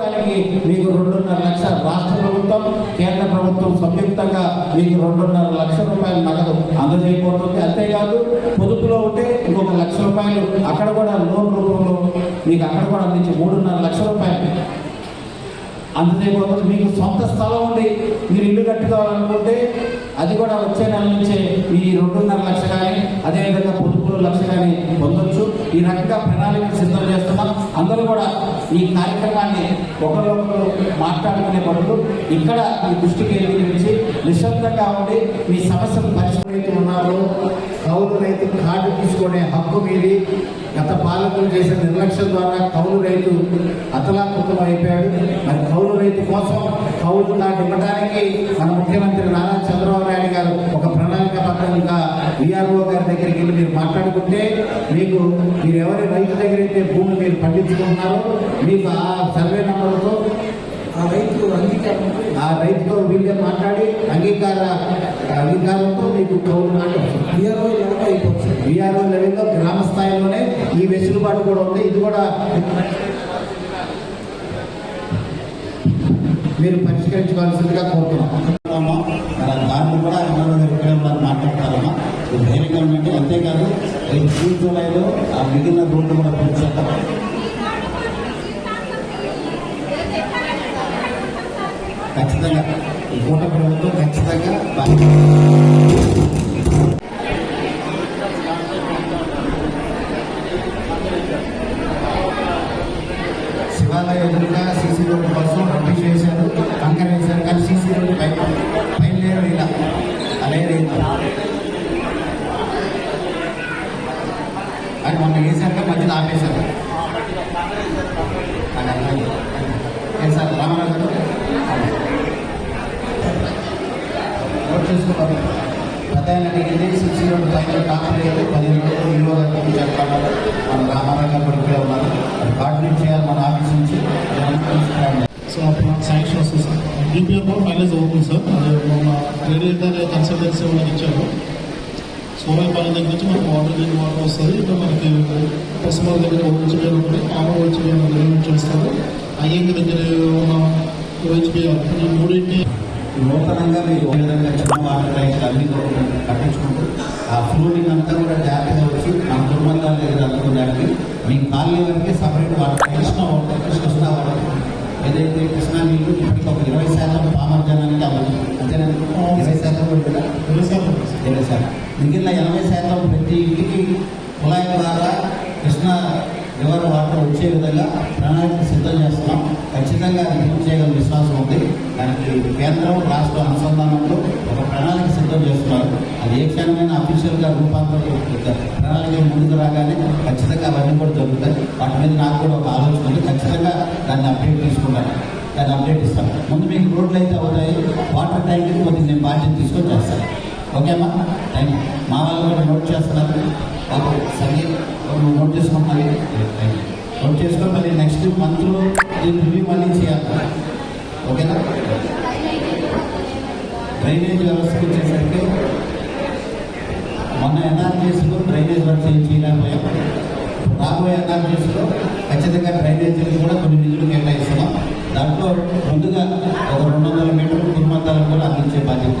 దానికి మీకు రెండున్నర లక్షల రాష్ట్ర ప్రభుత్వం కేంద్ర ప్రభుత్వం సంయుక్తంగా మీకు రెండున్నర లక్షల రూపాయలు నగదు అందజేయబోతుంది. అంతేకాదు పొదుపులో ఉంటే ఇంకొక లక్ష రూపాయలు అక్కడ కూడా లోన్ రూపంలో మీకు అక్కడ కూడా అందించి మూడున్నర లక్షల రూపాయలు అందజేయబోతుంది. మీకు సొంత స్థలం ఉండి మీరు ఇల్లు కట్టుకోవాలనుకుంటే కూడా వచ్చే నెల నుంచే ఈ రెండున్నర లక్ష కానీ అదేవిధంగా పొదుపులు లక్ష కానీ పొందొచ్చు. ఈ రకంగా ప్రణాళిక సిద్ధం చేస్తున్నాం. అందరూ కూడా ఈ కార్యక్రమాన్ని ఒకరికొకరు మాట్లాడుకునే బదులు ఇక్కడ ఈ దృష్టి కేంద్రీకరించి నిశ్శబ్దంగా ఉండి మీ సమస్యలు పరిష్కరించి ఉన్నారు. తీసుకునే హక్కు మీది. గత పాలకులు చేసిన నిర్లక్ష్యం ద్వారా కౌలు రైతు అతలాకుతలం అయిపోయాడు. మరి కౌలు రైతు కోసం కౌలు కార్డు ఇవ్వడానికి మన ముఖ్యమంత్రి నారా చంద్రబాబు నాయుడు గారు ఒక ప్రణాళికాబద్ధంగా విఆర్ఓ గారి దగ్గరికి వెళ్ళి మీరు మాట్లాడుకుంటే మీకు మీరు ఎవరి రైతు దగ్గర అయితే భూమి మీరు పండించుకుంటున్నారో మీకు ఆ సర్వే నంబర్తో ఆ రైతు అంగీకారం. ఆ రైతుతో వీళ్ళే మాట్లాడి అంగీకార అంగీకారంతో మీకు కౌలు నాటు బీఆర్ఓ లాగా లెవెల్లో గ్రామ స్థాయిలోనే ఈ వెసులుబాటు కూడా ఉంది. ఇది కూడా మీరు పరిష్కరించుకోవాల్సిందిగా కోరుతున్నాం. దాన్ని కూడా ఇక్కడే ఉన్నారు మాట్లాడతారమ్మా. ఇది ధైర్యంగా ఉండండి అంతేకాదు రేపు జూన్ జూలైలో ఆ మిగిలిన రోడ్లు కూడా పూర్తి ఖచ్చితంగా ఈ కూట ప్రభుత్వం ఖచ్చితంగా బాధ్యత ఎదురుగా సీసీ రోడ్డు కోసం రద్దు చేశారు. కంకర వేశారు కానీ సీసీ రోడ్డు పై పైన లేరు ఇలా. అలే అని మొన్న వేశాక మధ్యలో ఆపేశారు. అని అర్థమైంది. ఏం సార్ రామారావు గారు? నోట్ చేసుకోవాలి. పెద్ద అడిగింది సిక్స్ రోడ్ పైన టాప్ లేదు పదిహేను రోజులు విలువ చెప్పాలి మన రామారావు గారు కూడా ఉన్నారు కోఆర్డినేట్ చేయాలి మన ఆఫీస్ నుంచి సో అప్పుడు శాంక్షన్ వస్తుంది సార్ డిపిఎంఓ ఫైనలైజ్ అవుతుంది సార్ అది మన రేడియేటర్ కన్సల్టెన్సీ మనకి ఇచ్చారు సోమాయిపాలెం దగ్గర నుంచి మనకు వాటర్ గ్రీన్ వాటర్ వస్తుంది ఇంకా మనకి పసుమల దగ్గర ఓహెచ్బిఆర్ ఉంటుంది ఆమె ఓహెచ్బిఆర్ డెవలప్మెంట్ చేస్తారు అయ్యంకి దగ్గర ఉన్న ఓహెచ్బిఆర్ మూడింటి నూతనంగా మీరు విధంగా చిన్న వాటర్ అన్ని కట్టించుకుంటూ ఆ ఫ్లూడింగ్ అంతా కూడా జాగ్రత్తగా వచ్చి మన దుర్మందాల దగ్గర అందుకోవడానికి మీ కాలనీ వరకే separate water Krishna water Krishna water. ఏదైతే కృష్ణా నీళ్ళు ఇప్పటికి ఒక ఇరవై శాతం పామర్జనానికి అవ్వదు అంతేనా? ఇరవై శాతం కూడా వ్యవసాయం ఇరవై శాతం. మిగిలిన ఎనభై శాతం ప్రతి ఇంటికి కుళాయి ద్వారా కృష్ణా రివర్ వాటర్ వచ్చే విధంగా ప్రణాళిక సిద్ధం చేస్తున్నాం. ఖచ్చితంగా అది పూర్తి చేయగల విశ్వాసం దానికి కేంద్రం రాష్ట్ర అనుసంధానంలో ఒక ప్రణాళిక సిద్ధం చేస్తున్నారు. అది ఏ క్షణమైన అఫీషియల్గా రూపాంతరం ప్రణాళిక ముందుకు రాగానే ఖచ్చితంగా అవన్నీ కూడా జరుగుతాయి. వాటి మీద నాకు కూడా ఒక ఆలోచన ఉంది. ఖచ్చితంగా దాన్ని అప్డేట్ తీసుకుంటాను. దాన్ని అప్డేట్ ఇస్తాను. ముందు మీకు రోడ్లు అయితే అవుతాయి. వాటర్ ట్యాంక్ కొద్దిగా నేను బాధ్యత తీసుకొని చేస్తాను. ఓకేమ్మా థ్యాంక్ యూ మా వాళ్ళు కూడా నోట్ చేస్తున్నారు. బాబు సరే. నువ్వు నోట్ చేసుకుంటున్నావు? థ్యాంక్ యూ నోట్ చేసుకొని మళ్ళీ నెక్స్ట్ మంత్లో దీన్ని రివ్యూ మళ్ళీ చేయాలి. ఓకేనా? డ్రైనేజ్ వ్యవస్థకు వచ్చేసరికి మొన్న ఎన్ఆర్జీఎస్లో డ్రైనేజ్ వర్క్ చేయలేకపోయాం. రాబోయే ఎన్ఆర్జీఎస్లో ఖచ్చితంగా డ్రైనేజీకి కూడా కొన్ని నిధులు కేటాయిస్తున్నాం. దాంట్లో ముందుగా ఒక రెండు వందల మీటర్లు కుటుంబాలను కూడా అందించే బాధ్యత